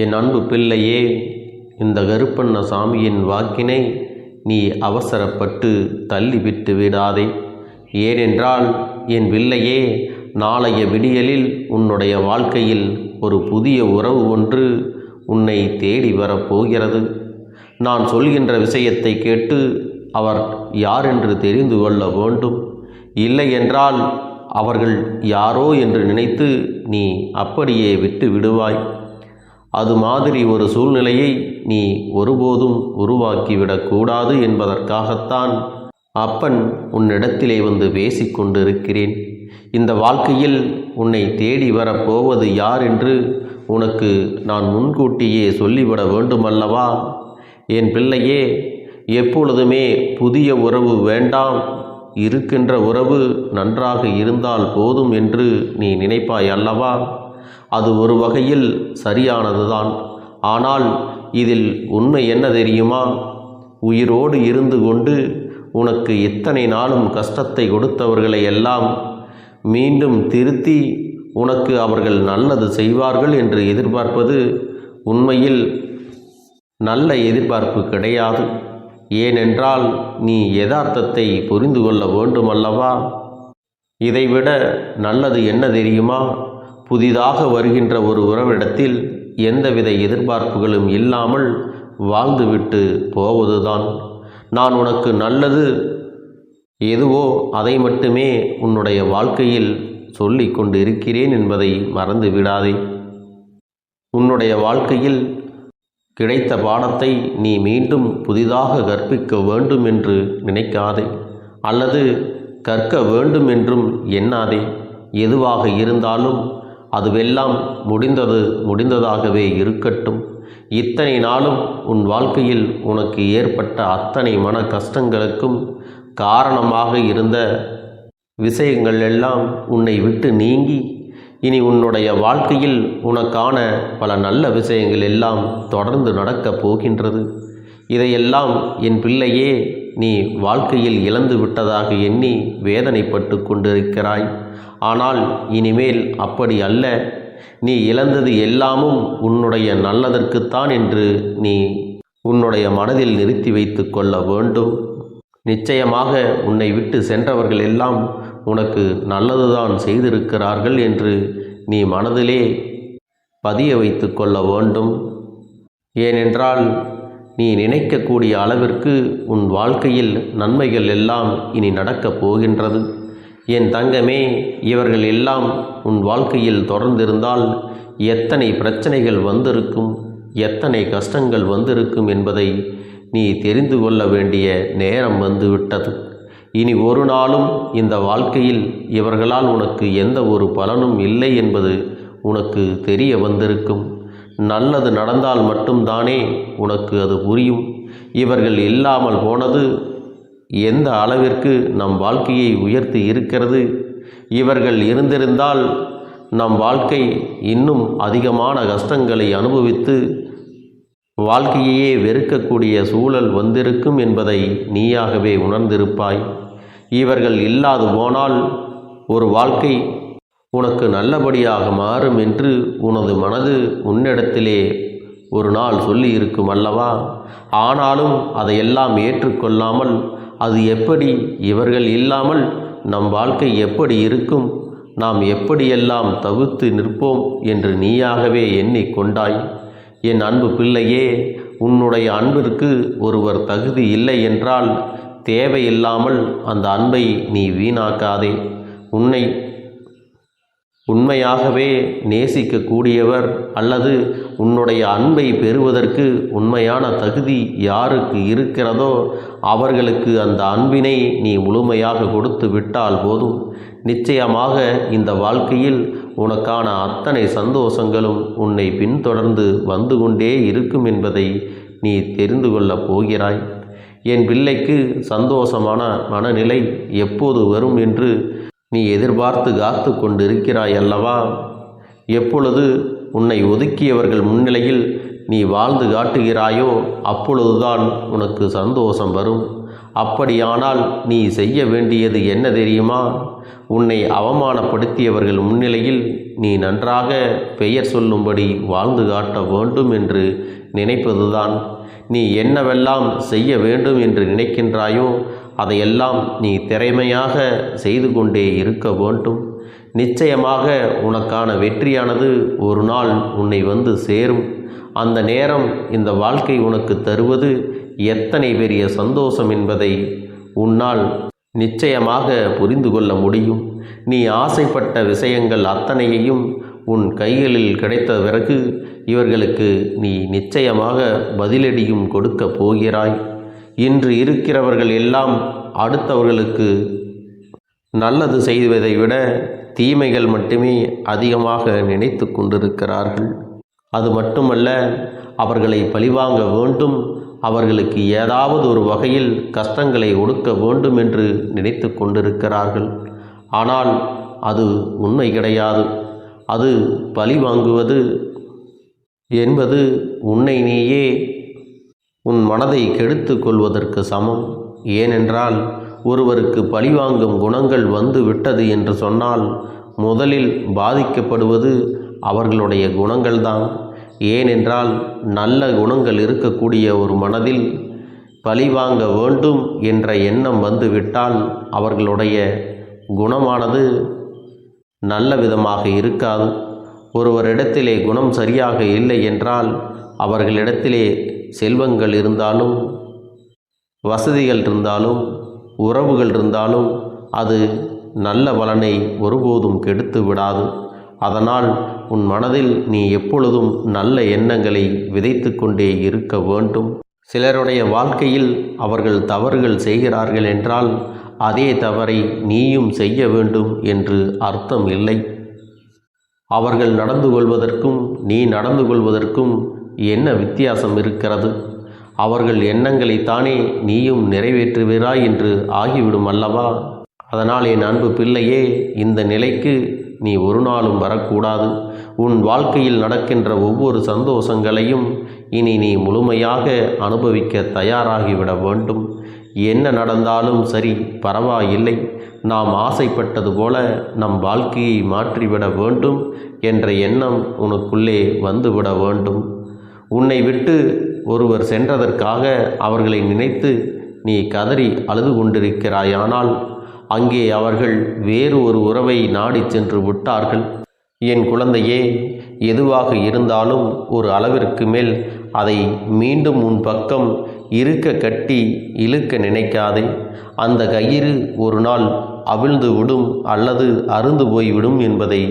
என் அன்பு பிள்ளையே இந்த கருப்பண்ண சாமியின் வாக்கினை நீ அவசரப்பட்டு தள்ளிவிட்டு விடாதே. ஏனென்றால் என் பிள்ளையே நாளைய விடியலில் உன்னுடைய வாழ்க்கையில் ஒரு புதிய உறவு ஒன்று உன்னை தேடி வரப்போகிறது நான் சொல்கின்ற விஷயத்தை கேட்டு அவர் யார் என்று தெரிந்து கொள்ள வேண்டும். இல்லை என்றால் அவர்கள் யாரோ என்று நினைத்து நீ அப்படியே விட்டு விடுவாய். அது மாதிரி ஒரு சூழ்நிலையை நீ ஒருபோதும் உருவாக்கிவிடக்கூடாது என்பதற்காகத்தான் அப்பன் உன்னிடத்திலே வந்து பேசிக்கொண்டிருக்கிறேன் இந்த வாழ்க்கையில் உன்னை தேடி வரப்போவது யார் என்று உனக்கு நான் முன்கூட்டியே சொல்லிவிட வேண்டுமல்லவா? என் பிள்ளையே எப்பொழுதுமே புதிய உறவு வேண்டாம். இருக்கின்ற உறவு நன்றாக இருந்தால் போதும் என்று நீ நினைப்பாய் அல்லவா? அது ஒரு வகையில் சரியானதுதான். ஆனால் இதில் உண்மை என்ன தெரியுமா? உயிரோடு இருந்து கொண்டு உனக்கு இத்தனை நாளும் கஷ்டத்தை கொடுத்தவர்களை எல்லாம் மீண்டும் திருத்தி உனக்கு அவர்கள் நல்லது செய்வார்கள் என்று எதிர்பார்ப்பது உண்மையில் நல்ல எதிர்பார்ப்பு கிடையாது. ஏனென்றால் நீ யதார்த்தத்தை புரிந்து கொள்ள வேண்டுமல்லவா? இதைவிட நல்லது என்ன தெரியுமா? புதிதாக வருகின்ற ஒரு உறவிடத்தில் எந்தவித எதிர்பார்ப்புகளும் இல்லாமல் வாழ்ந்துவிட்டு போவதுதான். நான் உனக்கு நல்லது எதுவோ அதை மட்டுமே உன்னுடைய வாழ்க்கையில் சொல்லி கொண்டு இருக்கிறேன் என்பதை மறந்து விடாதே. உன்னுடைய வாழ்க்கையில் கிடைத்த பாடத்தை நீ மீண்டும் புதிதாக கற்பிக்க வேண்டும் என்று நினைக்காதே. அல்லது கற்க வேண்டும் என்றும் எண்ணாதே. எதுவாக இருந்தாலும் அதுவெல்லாம் முடிந்தது முடிந்ததாகவே இருக்கட்டும். இத்தனை நாளும் உன் வாழ்க்கையில் உனக்கு ஏற்பட்ட அத்தனை மன கஷ்டங்களுக்கும் காரணமாக இருந்த விஷயங்கள் எல்லாம் உன்னை விட்டு நீங்கி இனி உன்னுடைய வாழ்க்கையில் உனக்கான பல நல்ல விஷயங்கள் எல்லாம் தொடர்ந்து நடக்கப் போகின்றது. இதையெல்லாம் என் பிள்ளையே நீ வாழ்க்கையில் இழந்து விட்டதாக எண்ணி வேதனைப்பட்டு கொண்டிருக்கிறாய். ஆனால் இனிமேல் அப்படி அல்ல. நீ இழந்தது எல்லாமும் உன்னுடைய நல்லதற்குத்தான் என்று நீ உன்னுடைய மனதில் நிறுத்தி வைத்து கொள்ள வேண்டும். நிச்சயமாக உன்னை விட்டு சென்றவர்கள் எல்லாம் உனக்கு நல்லதுதான் செய்திருக்கிறார்கள் என்று நீ மனதிலே பதிய வைத்து கொள்ள வேண்டும். ஏனென்றால் நீ நினைக்கக்கூடிய அளவிற்கு உன் வாழ்க்கையில் நன்மைகள் எல்லாம் இனி நடக்கப் போகின்றது. என் தங்கமே இவர்கள் எல்லாம் உன் வாழ்க்கையில் தொடர்ந்திருந்தால் எத்தனை பிரச்சனைகள் வந்திருக்கும் எத்தனை கஷ்டங்கள் வந்திருக்கும் என்பதை நீ தெரிந்து கொள்ள வேண்டிய நேரம் வந்துவிட்டது. இனி ஒரு நாளும் இந்த வாழ்க்கையில் இவர்களால் உனக்கு எந்த ஒரு பலனும் இல்லை என்பது உனக்கு தெரிய வந்திருக்கும். நல்லது நடந்தால் மட்டும்தானே உனக்கு அது புரியும். இவர்கள் இல்லாமல் போனது எந்த அளவிற்கு நம் வாழ்க்கையை உயர்த்தி இருக்கிறது? இவர்கள் இருந்திருந்தால் நம் வாழ்க்கை இன்னும் அதிகமான கஷ்டங்களை அனுபவித்து வாழ்க்கையையே வெறுக்கக்கூடிய சூழல் வந்திருக்கும் என்பதை நீயாகவே உணர்ந்திருப்பாய். இவர்கள் இல்லாது போனால் ஒரு வாழ்க்கை உனக்கு நல்லபடியாக மாறும் என்று உனது மனது உன்னிடத்திலே ஒரு நாள் சொல்லி இருக்கும் அல்லவா? ஆனாலும் அதையெல்லாம் ஏற்றுக்கொள்ளாமல் அது எப்படி இவர்கள் இல்லாமல் நம் வாழ்க்கை எப்படி இருக்கும்? நாம் எப்படியெல்லாம் தவிர்த்து நிற்போம் என்று நீயாகவே எண்ணிக்கொண்டாய் என் அன்பு பிள்ளையே உன்னுடைய அன்பிற்கு ஒருவர் தகுதி இல்லை என்றால் தேவையில்லாமல் அந்த அன்பை நீ வீணாக்காதே. உன்னை உண்மையாகவே நேசிக்கக்கூடியவர் அல்லது உன்னுடைய அன்பை பெறுவதற்கு உண்மையான தகுதி யாருக்கு இருக்கிறதோ அவர்களுக்கு அந்த அன்பினை நீ முழுமையாக கொடுத்து விட்டால் போதும். நிச்சயமாக இந்த வாழ்க்கையில் உனக்கான அத்தனை சந்தோஷங்களும் உன்னை பின்தொடர்ந்து வந்து கொண்டே இருக்கும் என்பதை நீ தெரிந்து கொள்ளப் போகிறாய். என் பிள்ளைக்கு சந்தோஷமான மனநிலை எப்போது வரும் என்று நீ எதிர்பார்த்து காத்து கொண்டிருக்கிறாய் அல்லவா எப்பொழுது உன்னை ஒதுக்கியவர்கள் முன்னிலையில் நீ வாழ்ந்து காட்டுகிறாயோ அப்பொழுதுதான் உனக்கு சந்தோஷம் வரும். அப்படியானால் நீ செய்ய வேண்டியது என்ன தெரியுமா? உன்னை அவமானப்படுத்தியவர்கள் முன்னிலையில் நீ நன்றாக பெயர் சொல்லும்படி வாழ்ந்து காட்ட வேண்டும் என்று நினைப்பதுதான். நீ என்னவெல்லாம் செய்ய வேண்டும் என்று நினைக்கின்றாயோ அதையெல்லாம் நீ திறமையாக செய்து கொண்டே இருக்க வேண்டும். நிச்சயமாக உனக்கான வெற்றியானது ஒரு நாள் உன்னை வந்து சேரும். அந்த நேரம் இந்த வாழ்க்கை உனக்கு தருவது எத்தனை பெரிய சந்தோஷம் என்பதை உன்னால் நிச்சயமாக புரிந்து கொள்ள முடியும். நீ ஆசைப்பட்ட விஷயங்கள் அத்தனையையும் உன் கைகளில் கிடைத்த பிறகு இவர்களுக்கு நீ நிச்சயமாக பதிலடியும் கொடுக்க போகிறாய். இன்று இருக்கிறவர்கள் எல்லாம் அடுத்தவர்களுக்கு நல்லது செய்வதை விட தீமைகள் மட்டுமே அதிகமாக நினைத்து கொண்டிருக்கிறார்கள். அது மட்டுமல்ல அவர்களை பழிவாங்க வேண்டும் அவர்களுக்கு ஏதாவது ஒரு வகையில் கஷ்டங்களை ஒடுக்க வேண்டும் என்று நினைத்து கொண்டிருக்கிறார்கள். ஆனால் அது உண்மை கிடையாது. அது பழி வாங்குவது என்பது உன்னை நீயே உன் மனதை கெடுத்து கொள்வதற்கு சமம். ஏனென்றால் ஒருவருக்கு பழிவாங்கும் குணங்கள் வந்து விட்டது என்று சொன்னால் முதலில் பாதிக்கப்படுவது அவர்களுடைய குணங்கள்தான். ஏனென்றால் நல்ல குணங்கள் இருக்கக்கூடிய ஒரு மனதில் பழிவாங்க வேண்டும் என்ற எண்ணம் வந்துவிட்டால் அவர்களுடைய குணமானது நல்ல விதமாக இருக்காது. ஒருவரிடத்திலே குணம் சரியாக இல்லை என்றால் அவர்களிடத்திலே செல்வங்கள் இருந்தாலும் வசதிகள் இருந்தாலும் உறவுகள் இருந்தாலும் அது நல்ல பலனை ஒருபோதும் கெடுத்து விடாது. அதனால் உன் மனதில் நீ எப்பொழுதும் நல்ல எண்ணங்களை விதைத்து கொண்டே இருக்க வேண்டும். சிலருடைய வாழ்க்கையில் அவர்கள் தவறுகள் செய்கிறார்கள் என்றால் அதே தவறை நீயும் செய்ய வேண்டும் என்று அர்த்தம் இல்லை. அவர்கள் நடந்து கொள்வதற்கும் நீ நடந்து கொள்வதற்கும் என்ன வித்தியாசம் இருக்கிறது? அவர்கள் எண்ணங்களைத்தானே நீயும் நிறைவேற்றுகிறாய் என்று ஆகிவிடும் அல்லவா? அதனால் என் அன்பு பிள்ளையே இந்த நிலைக்கு நீ ஒரு நாளும் வரக்கூடாது. உன் வாழ்க்கையில் நடக்கின்ற ஒவ்வொரு சந்தோஷங்களையும் இனி நீ முழுமையாக அனுபவிக்க தயாராகிவிட வேண்டும். என்ன நடந்தாலும் சரி பரவாயில்லை. நாம் ஆசைப்பட்டது போல நம் வாழ்க்கையை மாற்றிவிட வேண்டும் என்ற எண்ணம் உனக்குள்ளே வந்துவிட வேண்டும். உன்னை விட்டு ஒருவர் சென்றதற்காக அவர்களை நினைத்து நீ கதறி அழுது கொண்டிருக்கிறாயானால் அங்கே அவர்கள் வேறு ஒரு உறவை நாடிச் சென்று விட்டார்கள். என் குழந்தையே எதுவாக இருந்தாலும் ஒரு அளவிற்கு மேல் அதை மீண்டும் உன் பக்கம் இருக்க கட்டி இழுக்க நினைக்காதே. அந்த கயிறு ஒரு நாள் அவிழ்ந்து விடும் அல்லது அருந்து போய்விடும் என்பதை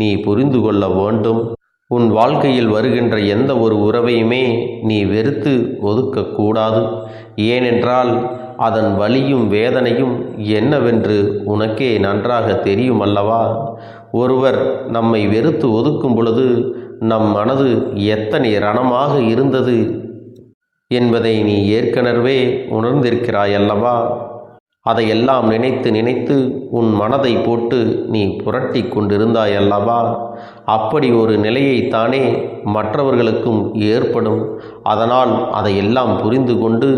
நீ புரிந்து கொள்ள வேண்டும். உன் வாழ்க்கையில் வருகின்ற எந்த ஒரு உறவையுமே நீ வெறுத்து ஒதுக்கக்கூடாது. ஏனென்றால் அதன் வலியும் வேதனையும் என்னவென்று உனக்கே நன்றாக தெரியும் அல்லவா? ஒருவர் நம்மை வெறுத்து ஒதுக்கும் பொழுது நம் மனது எத்தனை ரணமாக இருந்தது என்பதை நீ ஏற்கனவே உணர்ந்திருக்கிறாயல்லவா? அதையெல்லாம் நினைத்து நினைத்து உன் மனதை போட்டு நீ புரட்டி கொண்டிருந்தாயல்லவா? அப்படி ஒரு நிலையைத்தானே மற்றவர்களுக்கும் ஏற்படும். அதனால் அதையெல்லாம் புரிந்து கொண்டு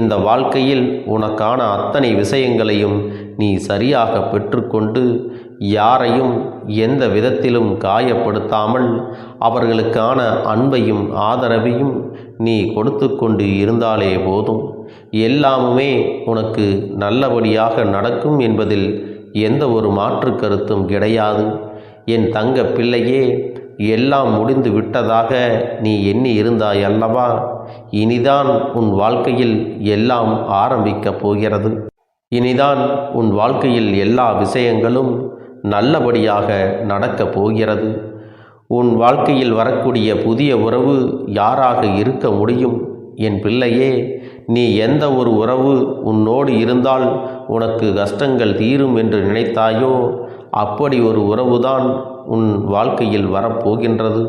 இந்த வாழ்க்கையில் உனக்கான அத்தனை விஷயங்களையும் நீ சரியாக பெற்றுக்கொண்டு யாரையும் எந்த விதத்திலும் காயப்படுத்தாமல் அவர்களுக்கான அன்பையும் ஆதரவையும் நீ கொடுத்து கொண்டு இருந்தாலே போதும். எல்லாமுமே உனக்கு நல்லபடியாக நடக்கும் என்பதில் எந்த ஒரு மாற்று கருத்தும் கிடையாது. என் தங்க பிள்ளையே எல்லாம் முடிந்து விட்டதாக நீ எண்ணி இருந்தாய் அல்லவா? இனிதான் உன் வாழ்க்கையில் எல்லாம் ஆரம்பிக்கப் போகிறது. இனிதான் உன் வாழ்க்கையில் எல்லா விஷயங்களும் நல்லபடியாக நடக்கப் போகிறது. உன் வாழ்க்கையில் வரக்கூடிய புதிய உறவு யாராக இருக்க முடியும்? என் பிள்ளையே நீ எந்த ஒரு உறவு உன்னோடு இருந்தால் உனக்கு கஷ்டங்கள் தீரும் என்று நினைத்தாயோ அப்படி ஒரு உறவுதான் உன் வாழ்க்கையில் வரப்போகின்றது.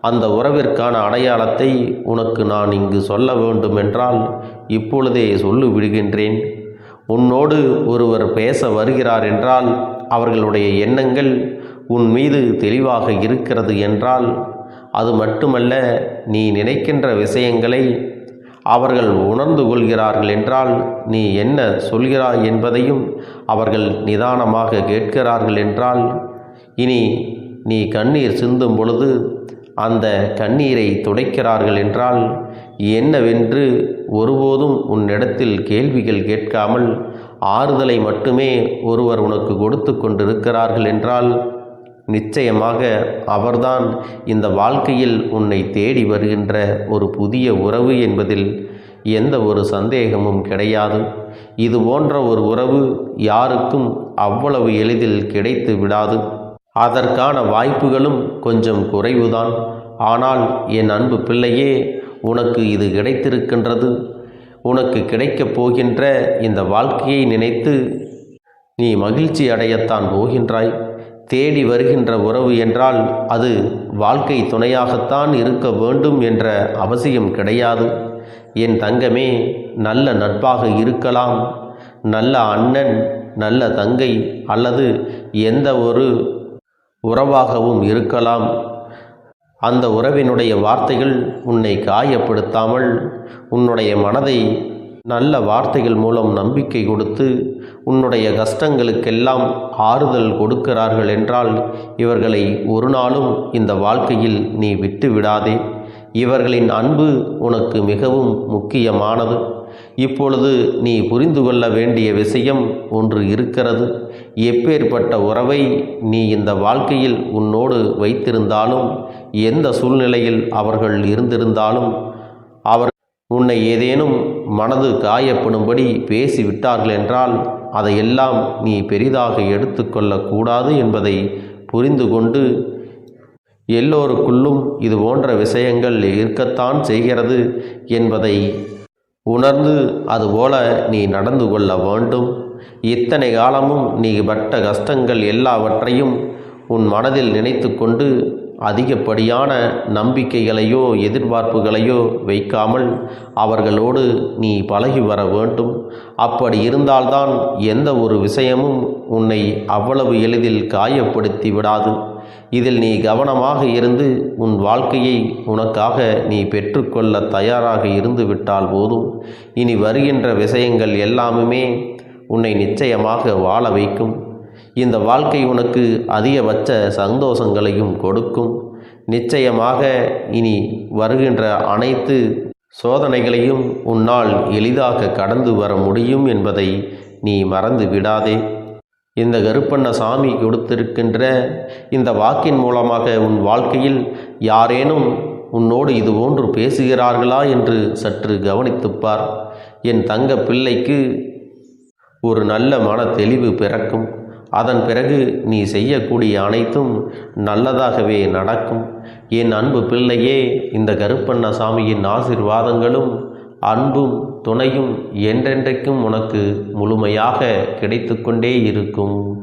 அந்த உறவிற்கான அடையாளத்தை உனக்கு நான் இங்கு சொல்ல வேண்டுமென்றால் இப்பொழுதே சொல்லி விடுகின்றேன் உன்னோடு ஒருவர் பேச வருகிறார் என்றால் அவர்களுடைய எண்ணங்கள் உன் மீது தெளிவாக இருக்கிறது என்றால் அது மட்டுமல்ல நீ நினைக்கின்ற விஷயங்களை அவர்கள் உணர்ந்து கொள்கிறார்கள் என்றால் நீ என்ன சொல்கிறாய் என்பதையும் அவர்கள் நிதானமாக கேட்கிறார்கள் என்றால் இனி நீ கண்ணீர் சிந்தும் பொழுது அந்த கண்ணீரை துடைக்கிறார்கள் என்றால் என்னவென்று ஒருபோதும் உன்னிடத்தில் கேள்விகள் கேட்காமல் ஆறுதலை மட்டுமே ஒருவர் உனக்கு கொடுத்து கொண்டிருக்கிறார்கள் என்றால் நிச்சயமாக அவர்தான் இந்த வாழ்க்கையில் உன்னை தேடி வருகின்ற ஒரு புதிய உறவு என்பதில் எந்த ஒரு சந்தேகமும் கிடையாது. இது போன்ற ஒரு உறவு யாருக்கும் அவ்வளவு எளிதில் கிடைத்து விடாது. அதற்கான வாய்ப்புகளும் கொஞ்சம் குறைவுதான். ஆனால் என் அன்பு பிள்ளையே உனக்கு இது கிடைத்திருக்கின்றது. உனக்கு கிடைக்கப் போகின்ற இந்த வாழ்க்கையை நினைத்து நீ மகிழ்ச்சி அடையத்தான் போகின்றாய். தேடி வருகின்ற உறவு என்றால் அது வாழ்க்கை துணையாகத்தான் இருக்க வேண்டும் என்ற அவசியம் கிடையாது. என் தங்கமே நல்ல நட்பாக இருக்கலாம். நல்ல அண்ணன் நல்ல தங்கை அல்லது எந்த ஒரு உறவாகவும் இருக்கலாம். அந்த உறவினுடைய வார்த்தைகள் உன்னை காயப்படுத்தாமல் உன்னுடைய மனதை நல்ல வார்த்தைகள் மூலம் நம்பிக்கை கொடுத்து உன்னுடைய கஷ்டங்களுக்கெல்லாம் ஆறுதல் கொடுக்கிறார்கள் என்றால் இவர்களை ஒரு நாளும் இந்த வாழ்க்கையில் நீ விட்டு விடாதே இவர்களின் அன்பு உனக்கு மிகவும் முக்கியமானது. இப்பொழுது நீ புரிந்து கொள்ள வேண்டிய விஷயம் ஒன்று இருக்கிறது. எப்பேற்பட்ட உறவை நீ இந்த வாழ்க்கையில் உன்னோடு வைத்திருந்தாலும் எந்த சூழ்நிலையில் அவர்கள் இருந்திருந்தாலும் அவர் உன்னை ஏதேனும் மனது காயப்படும்படி பேசிவிட்டார்கள் என்றால் அதையெல்லாம் நீ பெரிதாக எடுத்துக்கொள்ளக்கூடாது என்பதை புரிந்து கொண்டு எல்லோருக்குள்ளும் இது போன்ற விஷயங்கள் இருக்கத்தான் செய்கிறது என்பதை உணர்ந்து அதுபோல நீ நடந்து கொள்ள வேண்டும். இத்தனை காலமும் நீ பட்ட கஷ்டங்கள் எல்லாவற்றையும் உன் மனதில் நினைத்து கொண்டு அதிகப்படியான நம்பிக்கைகளையோ எதிர்பார்ப்புகளையோ வைக்காமல் அவர்களோடு நீ பழகி வர வேண்டும். அப்படி இருந்தால்தான் எந்த ஒரு விஷயமும் உன்னை அவ்வளவு எளிதில் காயப்படுத்தி விடாது. இதில் நீ கவனமாக இருந்து உன் வாழ்க்கையை உனக்காக நீ பெற்றுக்கொள்ள தயாராக இருந்து விட்டால் போதும். இனி வருகின்ற விஷயங்கள் எல்லாமுமே உன்னை நிச்சயமாக வாழ வைக்கும். இந்த வாழ்க்கை உனக்கு அதிகபட்ச சந்தோஷங்களையும் கொடுக்கும். நிச்சயமாக இனி வருகின்ற அனைத்து சோதனைகளையும் உன்னால் எளிதாக கடந்து வர முடியும் என்பதை நீ மறந்து விடாதே. இந்த கருப்பண்ண சாமி கொடுத்திருக்கின்ற இந்த வாக்கின் மூலமாக உன் வாழ்க்கையில் யாரேனும் உன்னோடு இது போன்று பேசுகிறார்களா என்று சற்று கவனித்துப்பார். என் தங்க பிள்ளைக்கு ஒரு நல்ல மன தெளிவு பிறக்கும். அதன் பிறகு நீ செய்யக்கூடிய அனைத்தும் நல்லதாகவே நடக்கும். என் அன்பு பிள்ளையே இந்த கருப்பண்ண சாமியின் ஆசிர்வாதங்களும் அன்பும் துணையும் என்றென்றைக்கும் உனக்கு முழுமையாக கிடைத்து கொண்டே இருக்கும்.